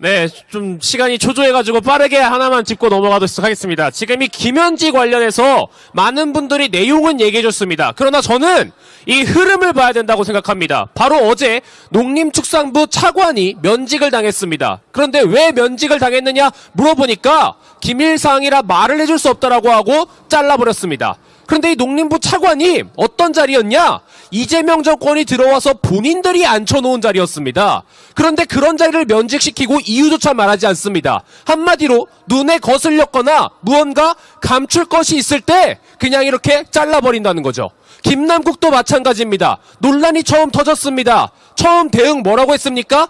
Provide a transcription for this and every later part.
네, 좀 시간이 초조해가지고 빠르게 하나만 짚고 넘어가도록 하겠습니다. 지금 이 김현지 관련해서 많은 분들이 내용은 얘기해줬습니다. 그러나 저는 이 흐름을 봐야 된다고 생각합니다. 바로 어제 농림축산부 차관이 면직을 당했습니다. 그런데 왜 면직을 당했느냐 물어보니까 기밀사항이라 말을 해줄 수 없다라고 하고 잘라버렸습니다. 그런데 이 농림부 차관이 어떤 자리였냐? 이재명 정권이 들어와서 본인들이 앉혀놓은 자리였습니다. 그런데 그런 자리를 면직시키고 이유조차 말하지 않습니다. 한마디로 눈에 거슬렸거나 무언가 감출 것이 있을 때 그냥 이렇게 잘라버린다는 거죠. 김남국도 마찬가지입니다. 논란이 처음 터졌습니다. 처음 대응 뭐라고 했습니까?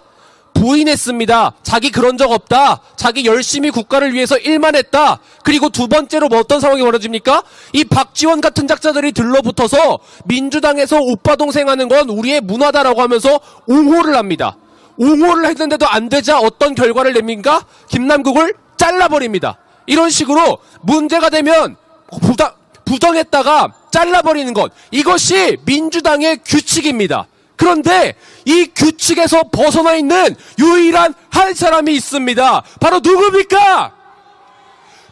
부인했습니다. 자기 그런 적 없다. 자기 열심히 국가를 위해서 일만 했다. 그리고 두 번째로 뭐 어떤 상황이 벌어집니까? 이 박지원 같은 작자들이 들러붙어서 민주당에서 오빠 동생 하는 건 우리의 문화다라고 하면서 옹호를 합니다. 옹호를 했는데도 안 되자 어떤 결과를 냅니까? 김남국을 잘라버립니다. 이런 식으로 문제가 되면 부당, 부정했다가 잘라버리는 것. 이것이 민주당의 규칙입니다. 그런데 이 규칙에서 벗어나 있는 유일한 한 사람이 있습니다. 바로 누굽니까?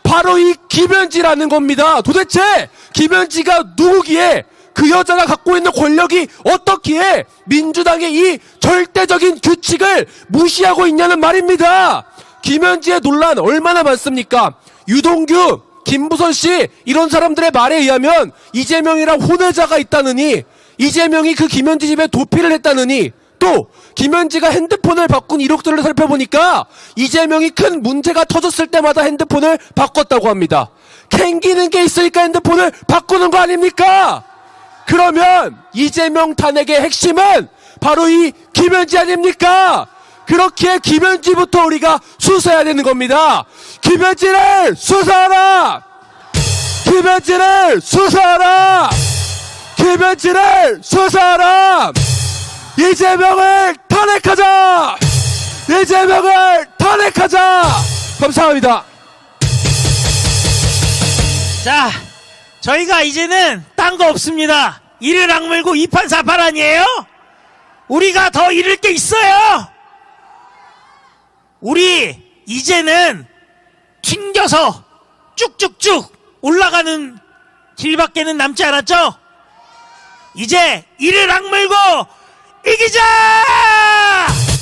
바로 이 김현지라는 겁니다. 도대체 김현지가 누구기에 그 여자가 갖고 있는 권력이 어떻기에 민주당의 이 절대적인 규칙을 무시하고 있냐는 말입니다. 김현지의 논란 얼마나 많습니까? 유동규, 김부선 씨 이런 사람들의 말에 의하면 이재명이랑 혼외자가 있다느니 이재명이 그 김현지 집에 도피를 했다느니 또 김현지가 핸드폰을 바꾼 이력들을 살펴보니까 이재명이 큰 문제가 터졌을 때마다 핸드폰을 바꿨다고 합니다. 캥기는 게 있으니까 핸드폰을 바꾸는 거 아닙니까? 그러면 이재명 탄핵의 핵심은 바로 이 김현지 아닙니까? 그렇기에 김현지부터 우리가 수사해야 되는 겁니다. 김현지를 수사하라! 김현지를 수사하라! 김현지를 수사하라! 이재명을 탄핵하자! 이재명을 탄핵하자! 감사합니다. 자, 저희가 이제는 딴 거 없습니다. 이를 악물고 이판 사판 아니에요? 우리가 더 잃을 게 있어요. 우리 이제는 튕겨서 쭉쭉쭉 올라가는 길밖에는 남지 않았죠? 이제 이를 악물고 이기자!